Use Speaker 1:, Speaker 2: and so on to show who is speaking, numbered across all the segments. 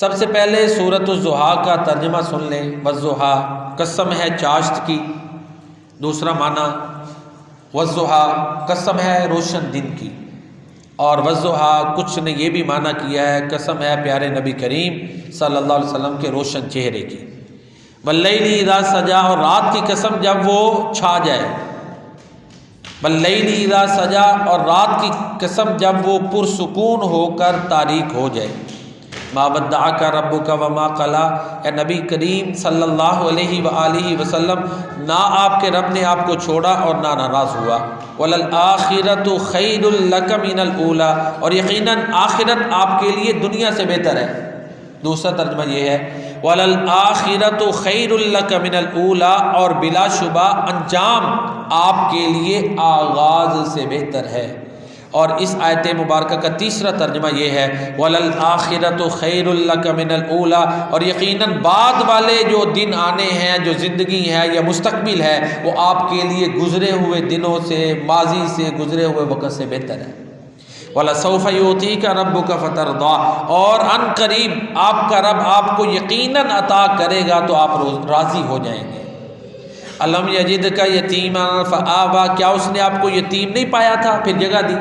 Speaker 1: سب سے پہلے صورت الضحا کا ترجمہ سن لیں۔ وضحا قسم ہے چاشت کی۔ دوسرا معنی وضحا قسم ہے روشن دن کی۔ اور وضحا کچھ نے یہ بھی معنی کیا ہے، قسم ہے پیارے نبی کریم صلی اللہ علیہ وسلم کے روشن چہرے کی۔ بلئی ادا سجا اور رات کی قسم جب وہ چھا جائے۔ بلئی ادا سجا اور رات کی قسم جب وہ پرسکون ہو کر تاریخ ہو جائے۔ مابدا کا رب کا وما کلا اے نبی کریم صلی اللہ علیہ و وسلم، نہ آپ کے رب نے آپ کو چھوڑا اور نہ ناراض ہوا. وللآخرت خیر القمین الاولا اور یقیناً آخرت آپ کے لیے دنیا سے بہتر ہے۔ دوسرا ترجمہ یہ ہے وللآخرت خیر القمن الاولا اور بلا شبہ انجام آپ کے لیے آغاز سے بہتر ہے۔ اور اس آیت مبارکہ کا تیسرا ترجمہ یہ ہے وللآخرت خیر اللہ من الاولا اور یقیناً بعد والے جو دن آنے ہیں، جو زندگی ہے یا مستقبل ہے، وہ آپ کے لیے گزرے ہوئے دنوں سے، ماضی سے گزرے ہوئے وقت سے بہتر ہے۔ والا صوفیوتی کا رب کا فتر اور ان قریب آپ کا رب آپ کو یقیناً عطا کرے گا تو آپ راضی ہو جائیں گے۔ علم یجد کا یتیم فآبا کیا اس نے آپ کو یتیم نہیں پایا تھا؟ پھر جگہ دی۔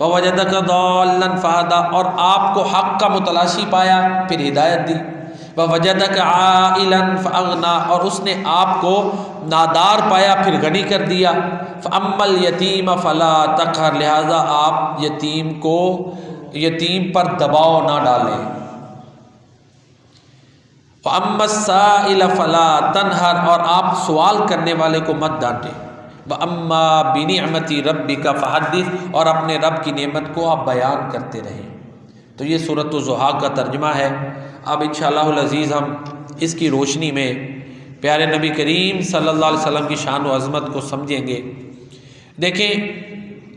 Speaker 1: وجد کا دولن فہدا اور آپ کو حق کا متلاشی پایا، پھر ہدایت دی۔ وہ وجد کا عائلن فغنا اور اس نے آپ کو نادار پایا، پھر غنی کر دیا۔ فعمل یتیم فلا تخر لہٰذا آپ یتیم کو، یتیم پر دباؤ نہ ڈالیں۔ فعمسا فلا تنہر اور آپ سوال کرنے والے کو مت ڈانٹیں۔ ب اماں بینی امتی کا فحدث، اور اپنے رب کی نعمت کو آپ بیان کرتے رہیں۔ تو یہ صورت و کا ترجمہ ہے۔ اب ان شاء اللہ العزیز ہم اس کی روشنی میں پیارے نبی کریم صلی اللہ علیہ وسلم کی شان و عظمت کو سمجھیں گے۔ دیکھیں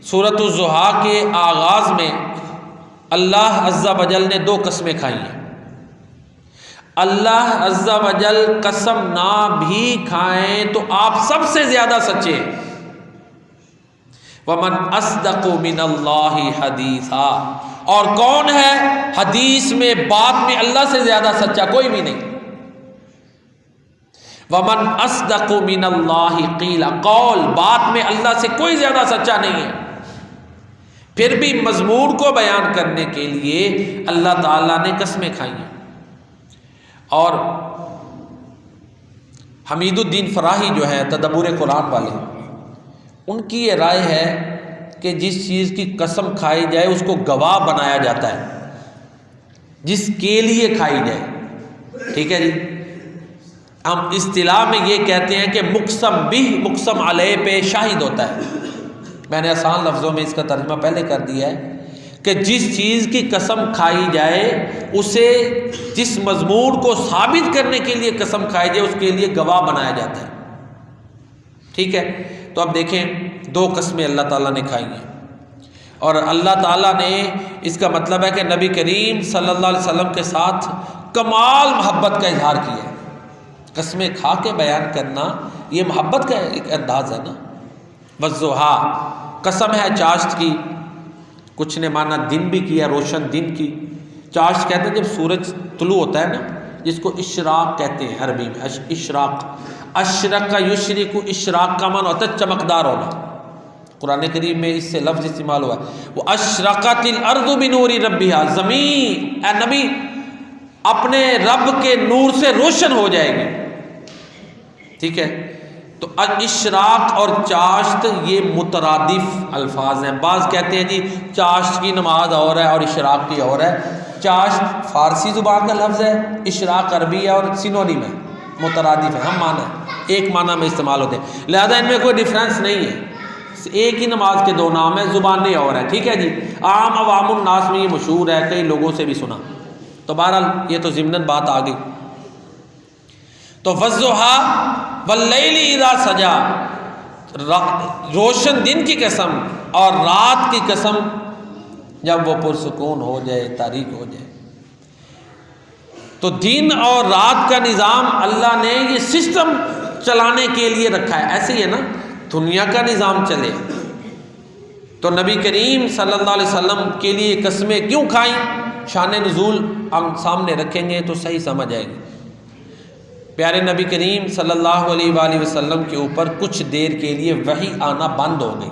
Speaker 1: صورت الضحا کے آغاز میں اللہ عزا بجل نے دو قسمیں کھائی ہیں۔ اللہ عز و جل قسم نہ بھی کھائیں تو آپ سب سے زیادہ سچے ومن اصدق من اللہ حدیثا اور کون ہے حدیث میں بات میں اللہ سے زیادہ سچا؟ کوئی بھی نہیں۔ ومن اصدق من اللہ قیلا قول بات میں اللہ سے کوئی زیادہ سچا نہیں ہے۔ پھر بھی مضمون کو بیان کرنے کے لیے اللہ تعالیٰ نے قسمیں کھائی ہیں۔ اور حمید الدین فراہی جو ہے تدبر قرآن والے، ان کی یہ رائے ہے کہ جس چیز کی قسم کھائی جائے، اس کو گواہ بنایا جاتا ہے، جس کے لیے کھائی جائے۔ ٹھیک ہے جی؟ ہم اصطلاح میں یہ کہتے ہیں کہ مقسم بھی مقسم علیہ پہ شاہد ہوتا ہے۔ میں نے آسان لفظوں میں اس کا ترجمہ پہلے کر دیا ہے۔ کہ جس چیز کی قسم کھائی جائے، اسے جس مضمون کو ثابت کرنے کے لیے قسم کھائی جائے، اس کے لیے گواہ بنایا جاتا ہے۔ ٹھیک ہے؟ تو اب دیکھیں، دو قسمیں اللہ تعالیٰ نے کھائی ہیں۔ اور اللہ تعالیٰ نے اس کا مطلب ہے کہ نبی کریم صلی اللہ علیہ وسلم کے ساتھ کمال محبت کا اظہار کیا ہے۔ قسمیں کھا کے بیان کرنا، یہ محبت کا ایک انداز ہے نا۔ وضحا، قسم ہے چاشت کی۔ کچھ نے مانا دن بھی کیا، روشن دن کی۔ چاش کہتے ہیں جب سورج طلوع ہوتا ہے نا، جس کو اشراق کہتے ہیں عربی میں اشراق۔ اشرق کا یشری کو اشراق کا مانا ہوتا ہے چمکدار ہونا۔ قرآن کریم میں اس سے لفظ استعمال ہوا ہے۔ وہ اشرقت الارض بنوری ربیہ زمین، اے نبی، اپنے رب کے نور سے روشن ہو جائے گی۔ ٹھیک ہے؟ تو اشراق اور چاشت یہ مترادف الفاظ ہیں۔ بعض کہتے ہیں جی چاشت کی نماز اور ہے اور اشراق کی اور ہے۔ چاشت فارسی زبان کا لفظ ہے، اشراق عربی ہے اور سنونی میں مترادف ہے، ہم مانا ہے ایک معنی میں استعمال ہوتے ہیں۔ لہذا ان میں کوئی ڈفرینس نہیں ہے۔ ایک ہی نماز کے دو نام ہیں، زبانیں اور ہے ٹھیک ہے جی؟ عام عوام الناس میں یہ مشہور ہے، کئی لوگوں سے بھی سنا۔ تو بہرحال یہ تو ضمن بات آ گئی۔ تو وضحا ولیلی اذا سجا۔ روشن دن کی قسم اور رات کی قسم جب وہ پرسکون ہو جائے تاریخ ہو جائے۔ تو دن اور رات کا نظام اللہ نے یہ سسٹم چلانے کے لیے رکھا ہے۔ ایسے ہی ہے نا، دنیا کا نظام چلے۔ تو نبی کریم صلی اللہ علیہ وسلم کے لیے قسمیں کیوں کھائیں؟ شان نزول ہم سامنے رکھیں گے تو صحیح سمجھ آئے گی۔ پیارے نبی کریم صلی اللہ علیہ وآلہ وسلم کے اوپر کچھ دیر کے لیے وہی آنا بند ہو گئی۔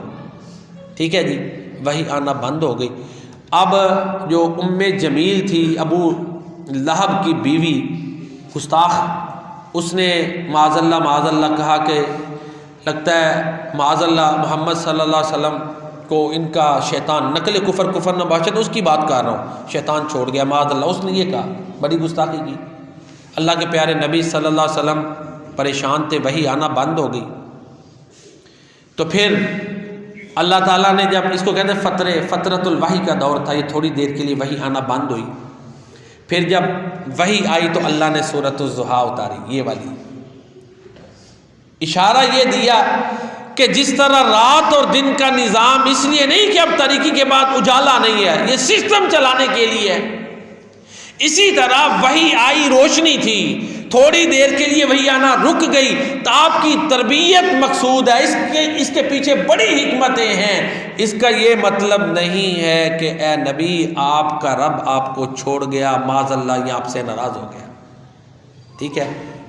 Speaker 1: ٹھیک ہے جی؟ وہی آنا بند ہو گئی۔ اب جو ام جمیل تھی، ابو لہب کی بیوی، گستاخ، اس نے معاذ اللہ معاذ اللہ کہا کہ لگتا ہے معاذ اللہ محمد صلی اللہ علیہ وسلم کو ان کا شیطان نقل کفر کفر نہ باشد اس کی بات کر رہا ہوں۔ شیطان چھوڑ گیا معاذ اللہ اس نے یہ کہا، بڑی گستاخی کی۔ اللہ کے پیارے نبی صلی اللہ علیہ وسلم پریشان تھے، وہی آنا بند ہو گئی۔ تو پھر اللہ تعالیٰ نے جب اس کو کہتے ہیں فطر فطرت الوحی کا دور تھا، یہ تھوڑی دیر کے لیے وہی آنا بند ہوئی۔ پھر جب وہی آئی تو اللہ نے صورت الضحا اتاری، یہ والی۔ اشارہ یہ دیا کہ جس طرح رات اور دن کا نظام، اس لیے نہیں کہ اب تاریخی کے بعد اجالا نہیں ہے، یہ سسٹم چلانے کے لیے ہے۔ اسی طرح وہی آئی روشنی تھی۔ تھوڑی دیر کے لیے وہی آنا رک گئی۔ تو آپ کی تربیت مقصود ہے۔ اس کے اس کے پیچھے بڑی حکمتیں ہیں۔ اس کا یہ مطلب نہیں ہے کہ اے نبی، آپ کا رب آپ کو چھوڑ گیا۔ معذ اللہ یہ آپ سے ناراض ہو گیا۔ ٹھیک ہے؟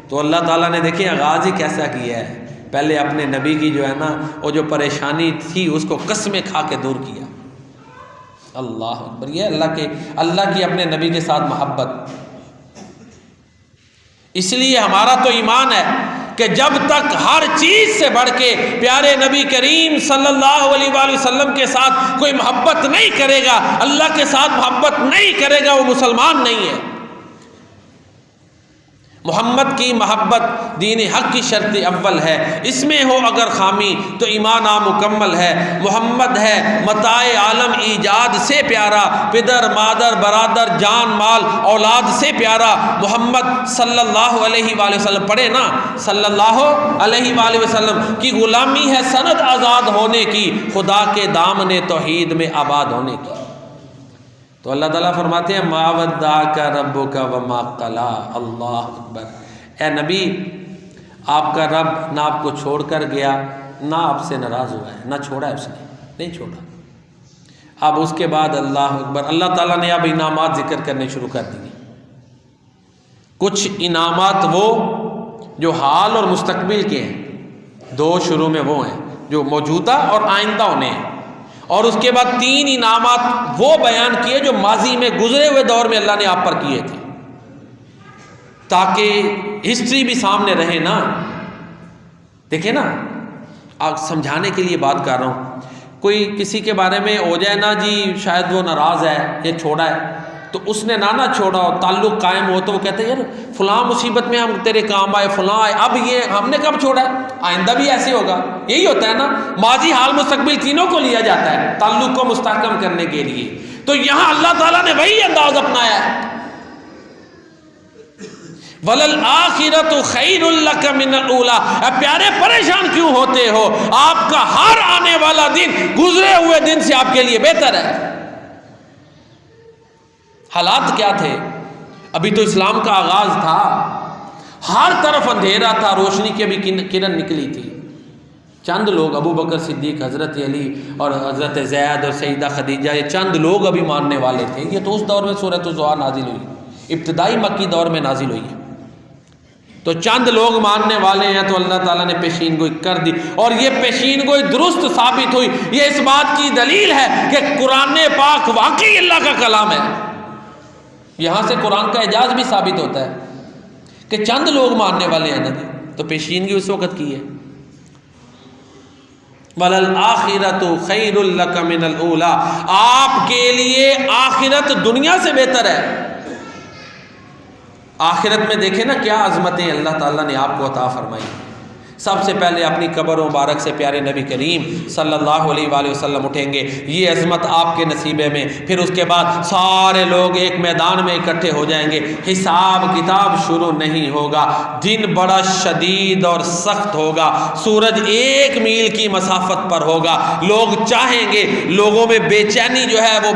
Speaker 1: تو اللہ تعالیٰ نے دیکھیں، آغاز ہی کیسا کیا ہے۔ پہلے اپنے نبی کی جو ہے نا، وہ جو پریشانی تھی، اس کو قسمیں کھا کے دور کیا۔ اللہ اکبر، یہ اللہ کے، اللہ کی اپنے نبی کے ساتھ محبت۔ اس لیے ہمارا تو ایمان ہے کہ جب تک ہر چیز سے بڑھ کے پیارے نبی کریم صلی اللہ علیہ وآلہ وسلم کے ساتھ کوئی محبت نہیں کرے گا، اللہ کے ساتھ محبت نہیں کرے گا، وہ مسلمان نہیں ہے۔ محمد کی محبت دین حق کی شرط اول ہے۔ اس میں ہو اگر خامی تو ایمان مکمل ہے۔ محمد ہے متاع عالم ایجاد سے پیارا، پدر، مادر، برادر، جان، مال، اولاد سے پیارا۔ محمد صلی اللہ علیہ وآلہ وسلم، پڑھے نا؟ صلی اللہ علیہ وآلہ وسلم کی غلامی ہے سند آزاد ہونے کی۔ خدا کے دامن توحید میں آباد ہونے کی۔ تو اللہ تعالیٰ فرماتے ہیں ماودا کا رب کا وما قلا. اللہ اکبر۔ اے نبی، آپ کا رب نہ آپ کو چھوڑ کر گیا، نہ آپ سے ناراض ہوا ہے، نہ چھوڑا ہے اس نے، نہیں چھوڑا۔ اب اس کے بعد اللہ اکبر، اللہ تعالیٰ نے اب انعامات ذکر کرنے شروع کر دیے۔ کچھ انعامات وہ جو حال اور مستقبل کے ہیں، دو شروع میں وہ ہیں، جو موجودہ اور آئندہ ہونے ہیں۔ اور اس کے بعد تین انعامات وہ بیان کیے جو ماضی میں گزرے ہوئے دور میں اللہ نے آپ پر کیے تھے۔ تاکہ ہسٹری بھی سامنے رہے نا۔ دیکھیں نا، آپ سمجھانے کے لیے بات کر رہا ہوں۔ کوئی کسی کے بارے میں ہو جائے نا جی شاید وہ ناراض ہے یا چھوڑا ہے۔ تو اس نے نانا چھوڑا ہو تعلق قائم ہو تو وہ کہتے ہیں، یار، فلاں مصیبت میں ہم تیرے کام آئے، فلاں آئے، اب یہ ہم نے کب چھوڑا؟ ہے آئندہ بھی ایسے ہوگا۔ یہی ہوتا ہے نا، ماضی حال مستقبل تینوں کو لیا جاتا ہے، تعلق کو مستحکم کرنے کے لیے۔ تو یہاں اللہ تعالیٰ نے وہی انداز اپنایا ہے۔ ولل آخرت خیر اللہ کا من اے پیارے، پریشان کیوں ہوتے ہو؟ آپ کا ہر آنے والا دن گزرے ہوئے دن سے آپ کے لیے بہتر ہے۔ حالات کیا تھے؟ ابھی تو اسلام کا آغاز تھا۔ ہر طرف اندھیرا تھا، روشنی کی ابھی کرن نکلی تھی۔ چند لوگ، ابو بکر صدیق، حضرت علی اور حضرت زید اور سیدہ خدیجہ، یہ چند لوگ ابھی ماننے والے تھے۔ یہ تو اس دور میں صورت الزہا نازل ہوئی۔ ابتدائی مکی دور میں نازل ہوئی ہے۔ تو چند لوگ ماننے والے ہیں تو اللہ تعالیٰ نے پیشین گوئی کر دی۔ اور یہ پیشین گوئی درست ثابت ہوئی۔ یہ اس بات کی دلیل ہے کہ قرآن پاک واقعی اللہ کا کلام ہے۔ یہاں سے قرآن کا اعجاز بھی ثابت ہوتا ہے کہ چند لوگ ماننے والے ہیں نا جی تو پیشینگی اس وقت کی ہے۔ آخرت خیر اللہ من الا آپ کے لیے آخرت دنیا سے بہتر ہے۔ آخرت میں دیکھیں نا کیا عظمتیں اللہ تعالیٰ نے آپ کو عطا فرمائی۔ سب سے پہلے اپنی قبر مبارک سے پیارے نبی کریم صلی اللہ علیہ وآلہ وسلم اٹھیں گے۔ یہ عظمت آپ کے نصیبے میں۔ پھر اس کے بعد سارے لوگ ایک میدان میں اکٹھے ہو جائیں گے۔ حساب کتاب شروع نہیں ہوگا۔ دن بڑا شدید اور سخت ہوگا۔ سورج ایک میل کی مسافت پر ہوگا۔ لوگ چاہیں گے، لوگوں میں بے چینی جو ہے وہ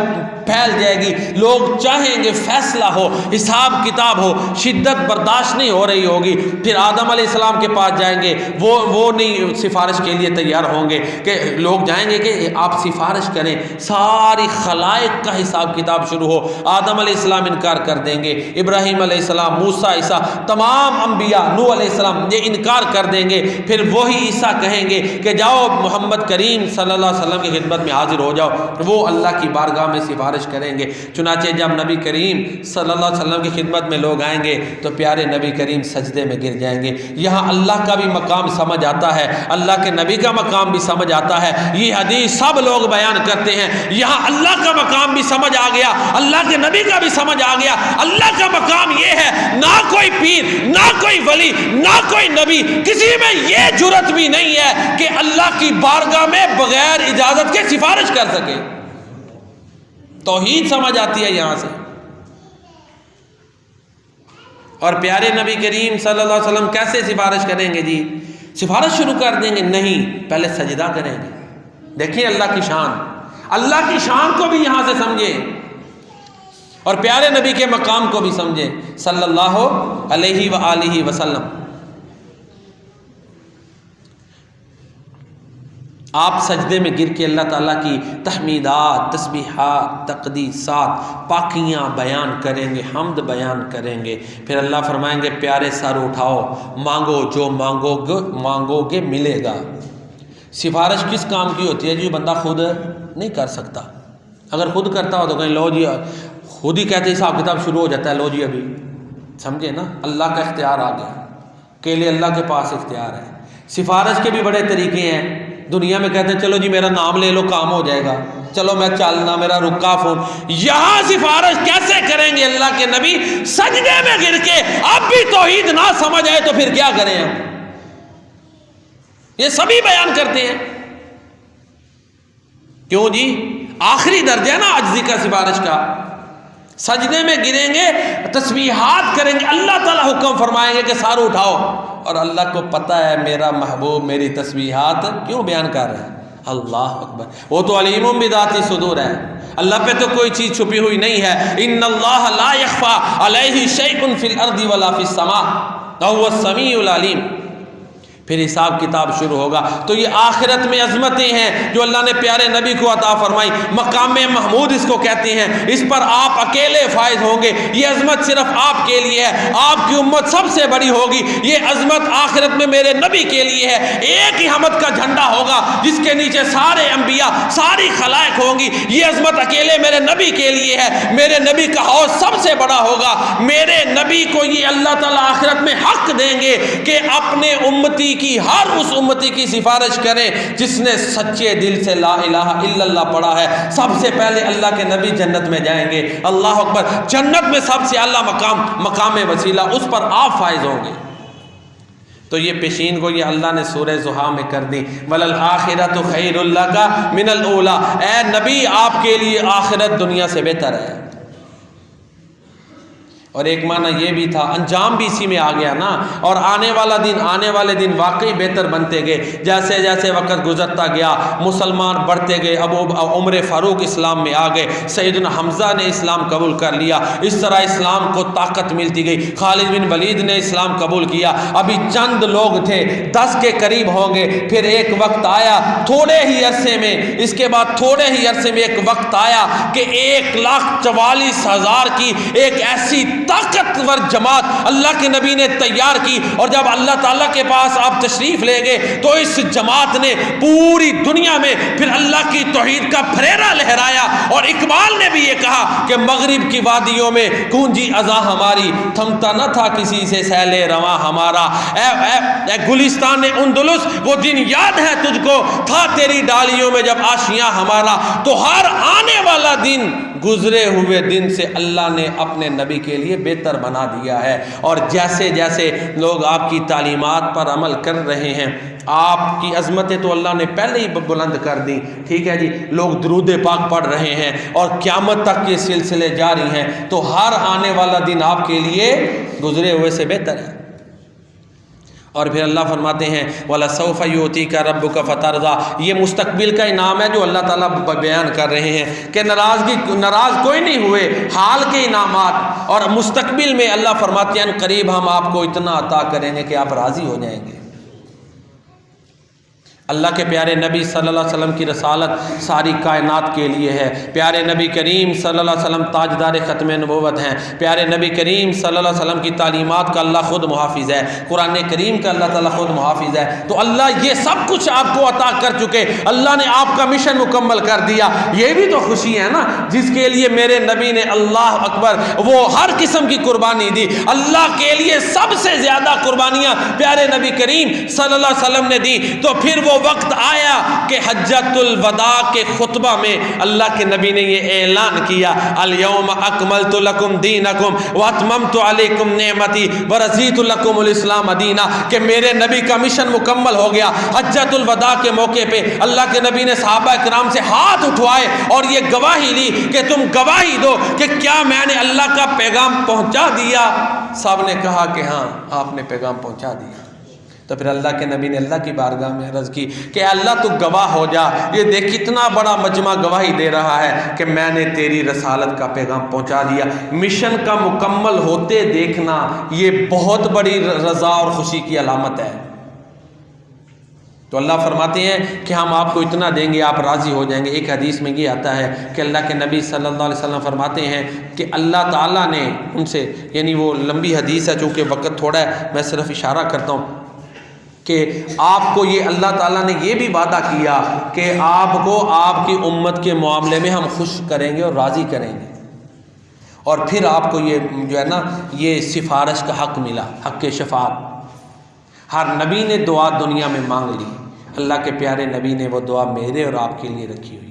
Speaker 1: پھیل جائے گی۔ لوگ چاہیں گے فیصلہ ہو، حساب کتاب ہو، شدت برداشت نہیں ہو رہی ہوگی۔ پھر آدم علیہ السلام کے پاس جائیں گے، وہ وہ نہیں سفارش کے لیے تیار ہوں گے کہ لوگ جائیں گے کہ آپ سفارش کریں۔ ساری خلائق کا حساب کتاب شروع ہو۔ آدم علیہ السلام انکار کر دیں گے، ابراہیم علیہ السلام موسا عیسیٰ، تمام انبیاء نو علیہ السلام یہ انکار کر دیں گے۔ پھر وہی عیسیٰ کہیں گے کہ جاؤ، محمد کریم صلی اللہ علیہ وسلم کی خدمت میں حاضر ہو جاؤ۔ وہ اللہ کی بارگاہ میں سفارش سفارش کریں گے۔ چنانچہ جب نبی کریم صلی اللہ علیہ وسلم کی خدمت میں لوگ آئیں گے تو پیارے نبی کریم سجدے میں گر جائیں گے۔ یہاں اللہ کا بھی مقام سمجھ آتا ہے، اللہ کے نبی کا مقام بھی سمجھ آتا ہے۔ یہ حدیث سب لوگ بیان کرتے ہیں۔ یہاں اللہ کا مقام بھی سمجھ آ گیا، اللہ کے نبی کا بھی سمجھ آ گیا۔ اللہ کا مقام یہ ہے، نہ کوئی پیر، نہ کوئی ولی، نہ کوئی نبی، کسی میں یہ جرت بھی نہیں ہے کہ اللہ کی بارگاہ میں بغیر اجازت کے سفارش کر سکے۔ توحید سمجھ آتی ہے یہاں سے۔ اور پیارے نبی کریم صلی اللہ علیہ وسلم کیسے سفارش کریں گے جی؟ سفارش شروع کر دیں گے، نہیں، پہلے سجدہ کریں گے۔ دیکھیں اللہ کی شان۔ اللہ کی شان کو بھی یہاں سے سمجھے اور پیارے نبی کے مقام کو بھی سمجھے صلی اللہ علیہ و وسلم۔ آپ سجدے میں گر کے اللہ تعالیٰ کی تحمیدات، تسبیحات، تقدیسات، پاکیاں بیان کریں گے، حمد بیان کریں گے۔ پھر اللہ فرمائیں گے، پیارے سر اٹھاؤ، مانگو جو مانگو گے مانگو گے، ملے گا۔ سفارش کس کام کی ہوتی ہے جی؟ جو بندہ خود نہیں کر سکتا۔ اگر خود کرتا ہو تو کہیں، لو جی خود ہی کہتے حساب کتاب شروع ہو جاتا ہے، لو جی ابھی۔ سمجھے نا؟ اللہ کا اختیار آ گیا کے لیے اللہ کے پاس اختیار ہے۔ سفارش کے بھی بڑے طریقے ہیں۔ دنیا میں کہتے ہیں، چلو جی میرا نام لے لو، کام ہو جائے گا۔ چلو میں چلنا میرا رکا فون۔ یہاں سفارش کیسے کریں گے اللہ کے نبی؟ سجدے میں گر کے اب بھی توحید نہ سمجھ آئے تو پھر کیا کریں ہم؟ یہ سبھی بیان کرتے ہیں۔ کیوں جی؟ آخری درجہ نا اجزی کا سفارش کا۔ سجدے میں گریں گے، تسبیحات کریں گے۔ اللہ تعالیٰ حکم فرمائیں گے کہ سارو اٹھاؤ۔ اور اللہ کو پتہ ہے میرا محبوب، میری تسبیحات کیوں بیان کر رہے ہیں؟ اللہ اکبر۔ وہ تو علیم بداتی صدور ہے اللہ پہ تو کوئی چیز چھپی ہوئی نہیں ہے۔ ان اللہ لا یخفا علیہ شیء فی الارض ولا فی السماء۔ وهو السمیع العلیم۔ پھر حساب کتاب شروع ہوگا۔ تو یہ آخرت میں عظمتیں ہیں جو اللہ نے پیارے نبی کو عطا فرمائی۔ مقام محمود اس کو کہتے ہیں۔ اس پر آپ اکیلے فائز ہوں گے۔ یہ عظمت صرف آپ کے لیے ہے۔ آپ کی امت سب سے بڑی ہوگی۔ یہ عظمت آخرت میں میرے نبی کے لیے ہے۔ ایک ہی حمد کا جھنڈا ہوگا جس کے نیچے سارے انبیاء، ساری خلائق ہوں گی۔ یہ عظمت اکیلے میرے نبی کے لیے ہے۔ میرے نبی کا حوض سب سے بڑا ہوگا۔ میرے نبی کو یہ اللہ تعالیٰ آخرت میں حق دیں گے کہ اپنے امتی کی ہر اس امتی کی سفارش کریں جس نے سچے دل سے لا الہ الا اللہ پڑھا ہے۔ سب سے پہلے اللہ کے نبی جنت میں جائیں گے۔ اللہ اکبر۔ جنت میں سب سے اللہ مقام مقام وسیلہ اس پر آپ فائز ہوں گے۔ تو یہ پیشین کو یہ اللہ نے سورہ زحا میں کر دی۔ ولل آخرت خیر اللہ کا من الاولا اے نبی، آپ کے لیے آخرت دنیا سے بہتر ہے۔ اور ایک معنی یہ بھی تھا، انجام بھی اسی میں آ گیا نا۔ اور آنے والا دن، آنے والے دن واقعی بہتر بنتے گئے۔ جیسے جیسے وقت گزرتا گیا، مسلمان بڑھتے گئے، ابو عمر فاروق اسلام میں آ گئے۔ سیدنا حمزہ نے اسلام قبول کر لیا۔ اس طرح اسلام کو طاقت ملتی گئی۔ خالد بن ولید نے اسلام قبول کیا۔ ابھی چند لوگ تھے، دس کے قریب ہوں گے۔ پھر ایک وقت آیا، تھوڑے ہی عرصے میں، اس کے بعد تھوڑے ہی عرصے میں ایک وقت آیا کہ ایک لاکھ چوالیس ہزار کی ایک ایسی طاقتور جماعت اللہ کے نبی نے تیار کی اور جب اللہ تعالیٰ کے پاس آپ تشریف لے گئے تو اس جماعت نے پوری دنیا میں پھر اللہ کی توحید کا پھریرا لہرایا اور اقبال نے بھی یہ کہا کہ مغرب کی وادیوں میں کونجی ازا ہماری، تھمتا نہ تھا کسی سے سیل رواں ہمارا۔ اے اے اے گلستان اندلس، وہ دن یاد ہے تجھ کو۔ تھا تیری ڈالیوں میں جب آشیاں ہمارا۔ تو ہر آنے والا دن گزرے ہوئے دن سے اللہ نے اپنے نبی کے لیے بہتر بنا دیا ہے۔ اور جیسے جیسے لوگ آپ کی تعلیمات پر عمل کر رہے ہیں، آپ کی عظمتیں تو اللہ نے پہلے ہی بلند کر دی ٹھیک ہے جی لوگ درود پاک پڑھ رہے ہیں اور قیامت تک یہ سلسلے جاری ہیں۔ تو ہر آنے والا دن آپ کے لیے گزرے ہوئے سے بہتر ہے۔ اور پھر اللہ فرماتے ہیں والا صوف یوتی کا رب کا فتح رضا یہ مستقبل کا انعام ہے جو اللہ تعالیٰ بیان کر رہے ہیں کہ ناراضگی ناراض کوئی نہیں ہوئے، حال کے انعامات۔ اور مستقبل میں اللہ فرماتے ہیں قریب ہم آپ کو اتنا عطا کریں گے کہ آپ راضی ہو جائیں گے۔ اللہ کے پیارے نبی صلی اللہ علیہ وسلم کی رسالت ساری کائنات کے لیے ہے۔ پیارے نبی کریم صلی اللہ علیہ وسلم تاجدار ختم نبوت ہیں۔ پیارے نبی کریم صلی اللہ علیہ وسلم کی تعلیمات کا اللہ خود محافظ ہے۔ قرآن کریم کا اللہ تعالیٰ خود محافظ ہے۔ تو اللہ یہ سب کچھ آپ کو عطا کر چکے۔ اللہ نے آپ کا مشن مکمل کر دیا۔ یہ بھی تو خوشی ہے نا۔ جس کے لیے میرے نبی نے اللہ اکبر وہ ہر قسم کی قربانی دی۔ اللہ کے لیے سب سے زیادہ قربانیاں پیارے نبی کریم صلی اللہ علیہ وسلم نے دی۔ تو پھر وہ وقت آیا کہ حجت الوداع کے خطبہ میں اللہ کے نبی نے یہ اعلان کیا الیوم اکملت لکم دینکم واتممت علیکم نعمتی ورزیت لکم الاسلام دینا، کہ میرے نبی کا مشن مکمل ہو گیا۔ حجت الوداع کے موقع پہ اللہ کے نبی نے صحابہ اکرام سے ہاتھ اٹھوائے اور یہ گواہی لی کہ تم گواہی دو کہ کیا میں نے اللہ کا پیغام پہنچا دیا۔ سب نے کہا کہ ہاں آپ نے پیغام پہنچا دیا۔ تو پھر اللہ کے نبی نے اللہ کی بارگاہ میں عرض کی کہ اللہ تو گواہ ہو جا، یہ دیکھ کتنا بڑا مجمع گواہی دے رہا ہے کہ میں نے تیری رسالت کا پیغام پہنچا دیا۔ مشن کا مکمل ہوتے دیکھنا یہ بہت بڑی رضا اور خوشی کی علامت ہے۔ تو اللہ فرماتے ہیں کہ ہم آپ کو اتنا دیں گے، آپ راضی ہو جائیں گے۔ ایک حدیث میں یہ آتا ہے کہ اللہ کے نبی صلی اللہ علیہ وسلم فرماتے ہیں کہ اللہ تعالیٰ نے ان سے یعنی وہ لمبی حدیث ہے چونکہ وقت تھوڑا ہے، میں صرف اشارہ کرتا ہوں۔ کہ آپ کو یہ اللہ تعالیٰ نے یہ بھی وعدہ کیا کہ آپ کو آپ کی امت کے معاملے میں ہم خوش کریں گے اور راضی کریں گے۔ اور پھر آپ کو یہ جو ہے نا، یہ سفارش کا حق ملا، حق شفاعت۔ ہر نبی نے دعا دنیا میں مانگ لی۔ اللہ کے پیارے نبی نے وہ دعا میرے اور آپ کے لیے رکھی ہوئی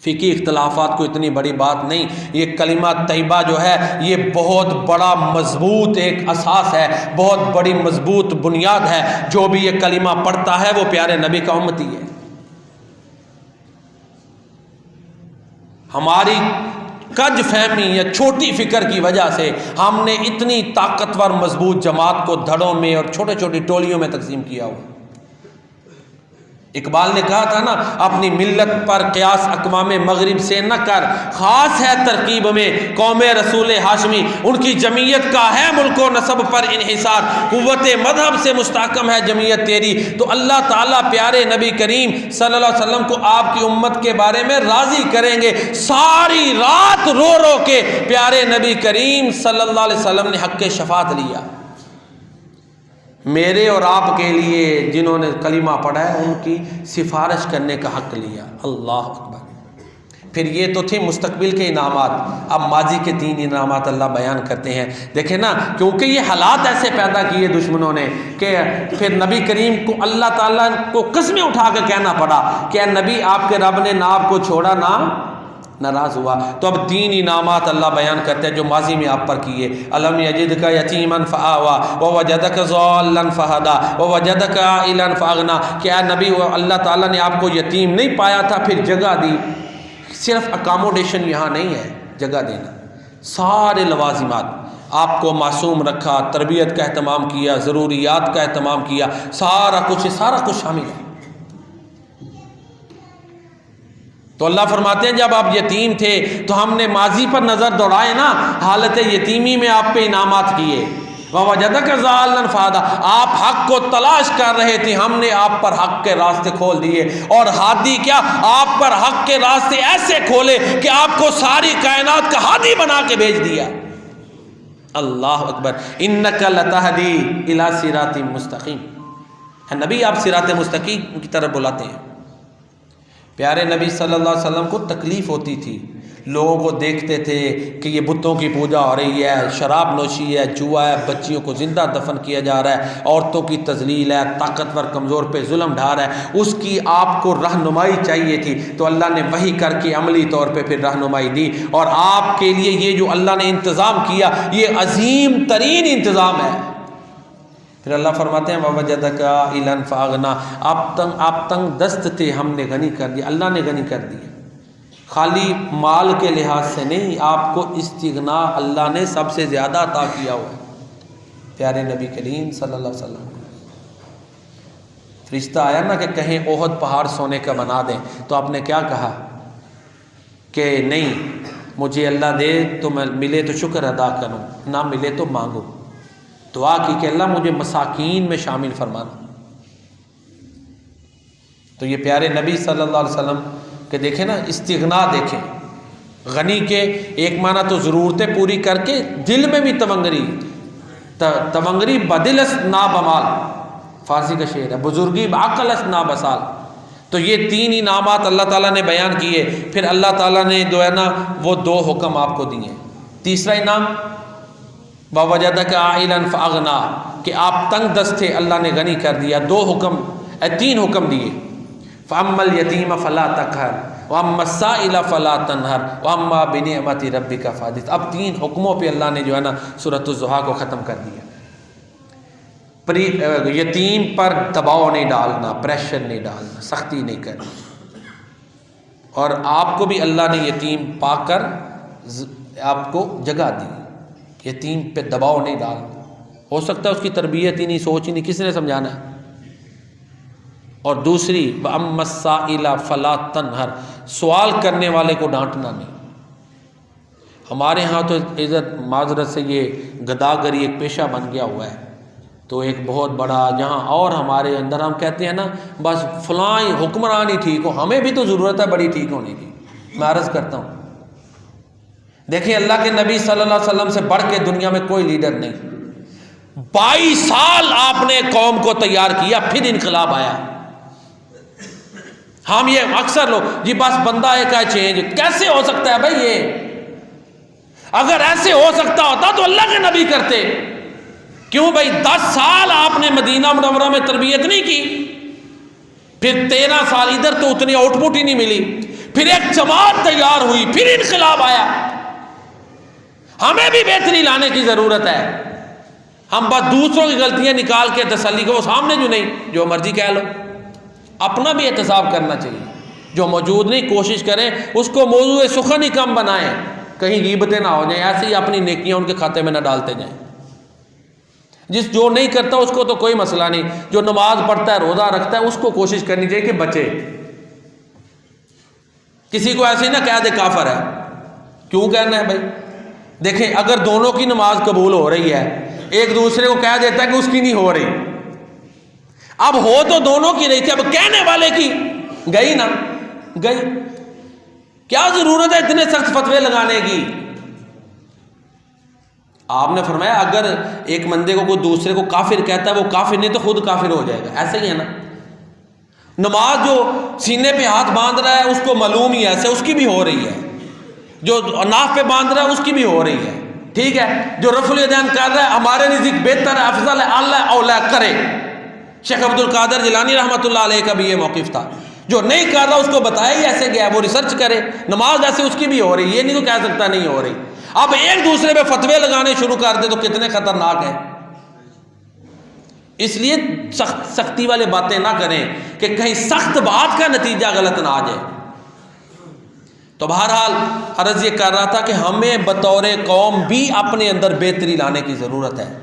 Speaker 1: فقی اختلافات کو اتنی بڑی بات نہیں، یہ کلمہ طیبہ جو ہے، یہ بہت بڑا مضبوط ایک اساس ہے، بہت بڑی مضبوط بنیاد ہے، جو بھی یہ کلمہ پڑھتا ہے، وہ پیارے نبی کا امتی ہے۔ ہماری کج فہمی یا چھوٹی فکر کی وجہ سے ہم نے اتنی طاقتور مضبوط جماعت کو دھڑوں میں اور چھوٹے چھوٹی ٹولیوں میں تقسیم کیا ہوا۔ اقبال نے کہا تھا نا، اپنی ملت پر قیاس اقوام مغرب سے نہ کر۔ خاص ہے ترکیب میں، قوم رسول ہاشمی، ان کی جمعیت کا ہے ملک و نصب پر انحصار۔ قوت مذہب سے مستحکم ہے جمعیت تیری۔ تو اللہ تعالیٰ پیارے نبی کریم صلی اللہ علیہ وسلم کو آپ کی امت کے بارے میں راضی کریں گے۔ ساری رات رو رو کے پیارے نبی کریم صلی اللہ علیہ وسلم نے حق شفاعت لیا۔ میرے اور آپ کے لیے جنہوں نے کلمہ پڑھا ہے، ان کی سفارش کرنے کا حق لیا۔ اللہ اکبر۔ پھر یہ تو تھے مستقبل کے انعامات۔ اب ماضی کے تین انعامات اللہ بیان کرتے ہیں۔ دیکھیں نا، کیونکہ یہ حالات ایسے پیدا کیے دشمنوں نے کہ پھر نبی کریم کو اللہ تعالیٰ کو قسمیں اٹھا کے کہنا پڑا کہ نبی، آپ کے رب نے نہ آپ کو چھوڑا، نہ ناراض ہوا۔ تو اب تین انعامات اللہ بیان کرتے ہیں جو ماضی میں آپ پر کیے۔ علم یجد کا یتیمن فآوا و وجد کا ضالن فہدا و وجد کا علن فاغنا کیا نبی و اللہ تعالیٰ نے آپ کو یتیم نہیں پایا تھا، پھر جگہ دی۔ صرف اکاموڈیشن یہاں نہیں ہے، جگہ دینا۔ سارے لوازمات۔ آپ کو معصوم رکھا، تربیت کا اہتمام کیا، ضروریات کا اہتمام کیا، سارا کچھ سارا کچھ شامل ہے۔ تو اللہ فرماتے ہیں جب آپ یتیم تھے تو ہم نے ماضی پر نظر دوڑائے نا، حالت یتیمی میں آپ پہ انعامات کیے۔ فادہ آپ حق کو تلاش کر رہے تھے، ہم نے آپ پر حق کے راستے کھول دیے۔ اور ہادی کیا؟ آپ پر حق کے راستے ایسے کھولے کہ آپ کو ساری کائنات کا ہادی بنا کے بھیج دیا۔ اللہ اکبر۔ ان لتحدی الا سرات مستقیم نبی، آپ سرات مستقیم کی طرف بلاتے ہیں۔ پیارے نبی صلی اللہ علیہ وسلم کو تکلیف ہوتی تھی۔ لوگوں کو دیکھتے تھے کہ یہ بتوں کی پوجا ہو رہی ہے، شراب نوشی ہے، جوا ہے، بچیوں کو زندہ دفن کیا جا رہا ہے، عورتوں کی تزلیل ہے، طاقتور کمزور پہ ظلم ڈھا رہا ہے۔ اس کی آپ کو رہنمائی چاہیے تھی۔ تو اللہ نے وہی کر کے عملی طور پہ پھر رہنمائی دی۔ اور آپ کے لیے یہ جو اللہ نے انتظام کیا، یہ عظیم ترین انتظام ہے۔ پھر اللہ فرماتے ہیں بابا جد کا علن فاغنا آپ تنگ آپ تنگ دست تھے، ہم نے غنی کر دیا، اللہ نے غنی کر دیا۔ خالی مال کے لحاظ سے نہیں، آپ کو استغنا اللہ نے سب سے زیادہ عطا کیا ہوا۔ ہے پیارے نبی کریم صلی اللہ علیہ وسلم۔ فرشتہ آیا نا کہ کہیں عہد پہاڑ سونے کا بنا دیں، تو آپ نے کیا کہا؟ کہ نہیں، مجھے اللہ دے تو میں، ملے تو شکر ادا کروں، نہ ملے تو مانگو دعا کی کہ اللہ مجھے مساکین میں شامل فرمانا تو یہ پیارے نبی صلی اللہ علیہ وسلم کہ دیکھیں نا، استغنا دیکھیں۔ غنی کے ایک معنی تو ضرورتیں پوری کر کے دل میں بھی تونگری تونگری بدلس نا بمال فارسی کا شعر ہے، بزرگی باقلس نا بسال تو یہ تین انعامات اللہ تعالیٰ نے بیان کیے، پھر اللہ تعالیٰ نے جو ہے نا، وہ دو حکم آپ کو دیے۔ تیسرا انعام بابا جدہ فاغنا، کہ آپ تنگ دست تھے، اللہ نے غنی کر دیا، دو حکم، اے تین حکم دیے۔ فعمل یتیم فلا تقہر وام سائل فلا تنہر واما بنعمت ربی کا فادث۔ اب تین حکموں پہ اللہ نے جو ہے نا صورت الضحیٰ کو ختم کر دیا۔ پری، یتیم پر دباؤ نہیں ڈالنا پریشر نہیں ڈالنا، سختی نہیں کرنی۔ اور آپ کو بھی اللہ نے یتیم پا کر آپ کو جگہ دی۔ یتیم پہ دباؤ نہیں ڈالنا ہو سکتا ہے اس کی تربیت ہی نہیں، سوچ ہی نہیں، کس نے سمجھانا؟ ہے اور دوسری بمسا فلا تنہر سوال کرنے والے کو ڈانٹنا نہیں۔ ہمارے ہاں تو عزت معذرت سے یہ گداگری ایک پیشہ بن گیا ہوا ہے۔ تو ایک بہت بڑا، جہاں اور ہمارے اندر ہم کہتے ہیں نا، بس فلاں حکمران ہی ٹھیک ہو۔ ہمیں بھی تو ضرورت ہے بڑی ٹھیک ہونے کی۔ میں عرض کرتا ہوں۔ دیکھیں اللہ کے نبی صلی اللہ علیہ وسلم سے بڑھ کے دنیا میں کوئی لیڈر نہیں۔ بائیس سال آپ نے قوم کو تیار کیا، پھر انقلاب آیا۔ ہم یہ اکثر لوگ جی بس بندہ ایک ہے چینج، کیسے ہو سکتا ہے بھائی یہ؟ اگر ایسے ہو سکتا ہوتا تو اللہ کے نبی کرتے۔ کیوں بھائی؟ دس سال آپ نے مدینہ منورہ میں تربیت نہیں کی۔ پھر تیرہ سال ادھر تو اتنی آؤٹ پٹ ہی نہیں ملی۔ پھر ایک جماعت تیار ہوئی، پھر انقلاب آیا۔ ہمیں بھی بہتری لانے کی ضرورت ہے۔ ہم بس دوسروں کی غلطیاں نکال کے تسلی کو سامنے جو نہیں، جو مرضی کہہ لو۔ اپنا بھی احتساب کرنا چاہیے۔ جو موجود نہیں، کوشش کریں اس کو موضوع سخن ہی کم بنائیں۔ کہیں غیبتیں نہ ہو جائیں ایسے ہی اپنی نیکیاں ان کے کھاتے میں نہ ڈالتے جائیں۔ جس جو نہیں کرتا، اس کو تو کوئی مسئلہ نہیں۔ جو نماز پڑھتا ہے، روزہ رکھتا ہے، اس کو کوشش کرنی چاہیے کہ بچے۔ کسی کو ایسے ہی نہ کہہ دے کافر ہے۔ کیوں کہنا ہے بھائی؟ دیکھیں، اگر دونوں کی نماز قبول ہو رہی ہے، ایک دوسرے کو کہہ دیتا ہے کہ اس کی نہیں ہو رہی۔ اب ہو تو دونوں کی رہی تھی، اب کہنے والے کی۔ گئی نا، گئی۔ کیا ضرورت ہے اتنے سخت فتوے لگانے کی؟ آپ نے فرمایا، اگر ایک بندے کو کوئی دوسرے کو کافر کہتا ہے، وہ کافر نہیں تو خود کافر ہو جائے گا۔ ایسا ہی ہے نا۔ نماز جو سینے پہ ہاتھ باندھ رہا ہے، اس کو معلوم ہی ایسے اس کی بھی ہو رہی ہے۔ جو ناف پہ باندھ رہا ہے، اس کی بھی ہو رہی ہے۔ ٹھیک ہے؟ جو رف الدین کر رہا ہے، ہمارے نزدیک بہتر ہے، افضل ہے، اللہ اولا کرے۔ شیخ عبد القادر جلانی رحمۃ اللہ علیہ کا بھی یہ موقف تھا۔ جو نہیں کر رہا، اس کو بتایا ہی ایسے گیا وہ ریسرچ کرے۔ نماز ایسے اس کی بھی ہو رہی ہے، یہ نہیں تو کہہ سکتا نہیں ہو رہی۔ اب ایک دوسرے پہ فتوے لگانے شروع کر دے تو کتنے خطرناک ہیں۔ اس لیے سخت سختی والے باتیں نہ کریں کہ کہیں سخت بات کا نتیجہ غلط نہ آ جائے۔ تو بہرحال عرض یہ کر رہا تھا کہ ہمیں بطور قوم بھی اپنے اندر بہتری لانے کی ضرورت ہے۔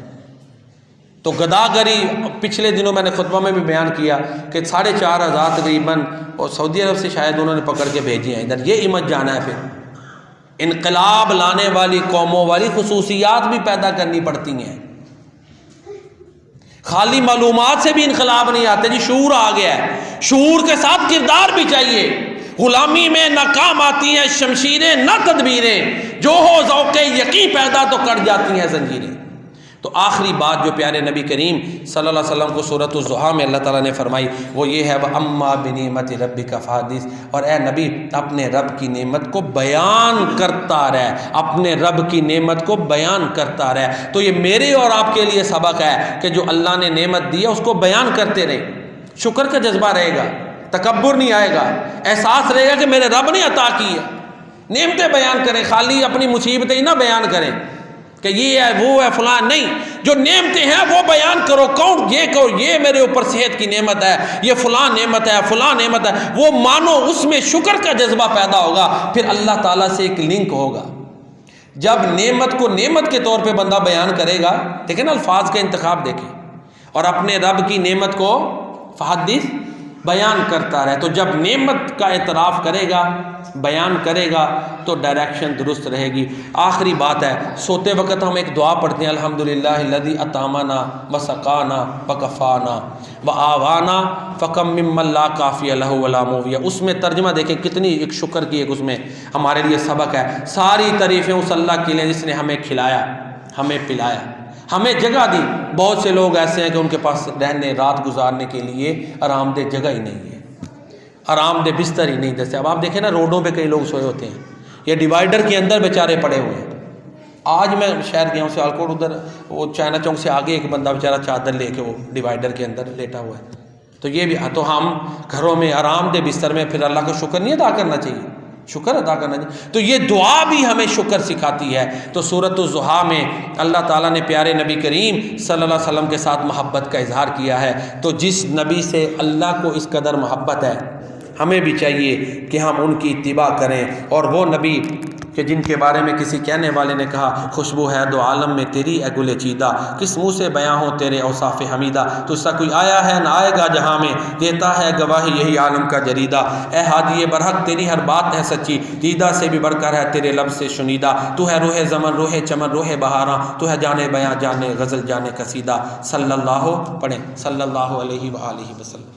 Speaker 1: تو گداگری پچھلے دنوں میں نے خطبہ میں بھی بیان کیا کہ ساڑھے چار ہزار تقریباً اور سعودی عرب سے شاید انہوں نے پکڑ کے بھیجی ہیں۔ ادھر یہ امت جانا ہے پھر۔ انقلاب لانے والی قوموں والی خصوصیات بھی پیدا کرنی پڑتی ہیں۔ خالی معلومات سے بھی انقلاب نہیں آتے۔ جی شعور آ گیا ہے۔ شعور کے ساتھ کردار بھی چاہیے۔ غلامی میں نہ کام آتی ہیں، شمشیریں نہ تدبیریں جو ہو ذوق یقین پیدا تو کر جاتی ہیں زنجیریں۔ تو آخری بات جو پیارے نبی کریم صلی اللہ علیہ وسلم کو صورت الضحیٰ میں اللہ تعالیٰ نے فرمائی، وہ یہ ہے وہ اماں بنعمت ربی کا فادث اور اے نبی، اپنے رب کی نعمت کو بیان کرتا رہے۔ اپنے رب کی نعمت کو بیان کرتا رہے۔ تو یہ میرے اور آپ کے لیے سبق ہے کہ جو اللہ نے نعمت دی ہے، اس کو بیان کرتے رہے۔ شکر کا جذبہ رہے گا۔ تکبر نہیں آئے گا۔ احساس رہے گا کہ میرے رب نے عطا کی ہے۔ نعمتیں بیان کریں، خالی اپنی مصیبتیں ہی نہ بیان کریں کہ یہ ہے، وہ ہے، فلاں۔ نہیں، جو نعمتیں ہیں وہ بیان کرو۔ کون؟ یہ کہو، یہ میرے اوپر صحت کی نعمت ہے، یہ فلاں نعمت ہے، فلاں نعمت ہے۔ وہ مانو، اس میں شکر کا جذبہ پیدا ہوگا۔ پھر اللہ تعالیٰ سے ایک لنک ہوگا۔ جب نعمت کو نعمت کے طور پہ بندہ بیان کرے گا، دیکھیں نا الفاظ کا انتخاب دیکھیں۔ اور اپنے رب کی نعمت کو فحدث بیان کرتا رہے تو جب نعمت کا اعتراف کرے گا، بیان کرے گا تو ڈائریکشن درست رہے گی۔ آخری بات ہے، سوتے وقت ہم ایک دعا پڑھتے ہیں الحمد للہ الدی اطامانہ و سقانہ بکفانہ و آوانہ فکم مم اللہ کافی اللہ علامویہ اس میں ترجمہ دیکھیں کتنی ایک شکر کی ایک اس میں ہمارے لیے سبق ہے۔ ساری تعریفیں اس اللہ کے لیے جس نے ہمیں کھلایا، ہمیں پلایا۔ ہمیں جگہ دی۔ بہت سے لوگ ایسے ہیں کہ ان کے پاس رہنے، رات گزارنے کے لیے آرام دہ جگہ ہی نہیں ہے۔ آرام دہ بستر ہی نہیں جیسے اب آپ دیکھیں نا، روڈوں پہ کئی لوگ سوئے ہوتے ہیں۔ یا ڈیوائڈر کے اندر بیچارے پڑے ہوئے ہیں۔ آج میں شہر گیا ہوں سیالکوٹ ادھر، وہ چائنا چوک سے آگے ایک بندہ بیچارہ چادر لے کے وہ ڈیوائڈر کے اندر لیٹا ہوا ہے۔ تو یہ بھی، تو ہم گھروں میں آرام دہ بستر میں پھر اللہ کا شکر نہیں ادا کرنا چاہیے۔ شکر ادا کرنا چاہیے۔ تو یہ دعا بھی ہمیں شکر سکھاتی ہے۔ تو صورت الضحیٰ میں اللہ تعالیٰ نے پیارے نبی کریم صلی اللہ علیہ وسلم کے ساتھ محبت کا اظہار کیا ہے۔ تو جس نبی سے اللہ کو اس قدر محبت ہے، ہمیں بھی چاہیے کہ ہم ان کی اتباع کریں اور وہ نبی کہ جن کے بارے میں کسی کہنے والے نے کہا، خوشبو ہے دو عالم میں تیری، اے گل چیدہ، کس منہ سے بیاں ہو تیرے اوصاف حمیدہ؟ تو اس کا کوئی آیا ہے؟ نہ آئے گا جہاں میں، دیتا ہے گواہی یہی عالم کا جریدہ۔ اے ہادی برحق تیری ہر بات ہے سچی، دیدہ سے بھی بڑھ کر ہے تیرے لب سے شنیدہ۔ تو ہے روح زمن، روح چمن، روح بہاراں تو ہے جانے بیاں، جانے غزل، جانے قصیدہ۔ صلی اللہ، پڑھیں۔ صلی اللہ علیہ وآلہ وسلم۔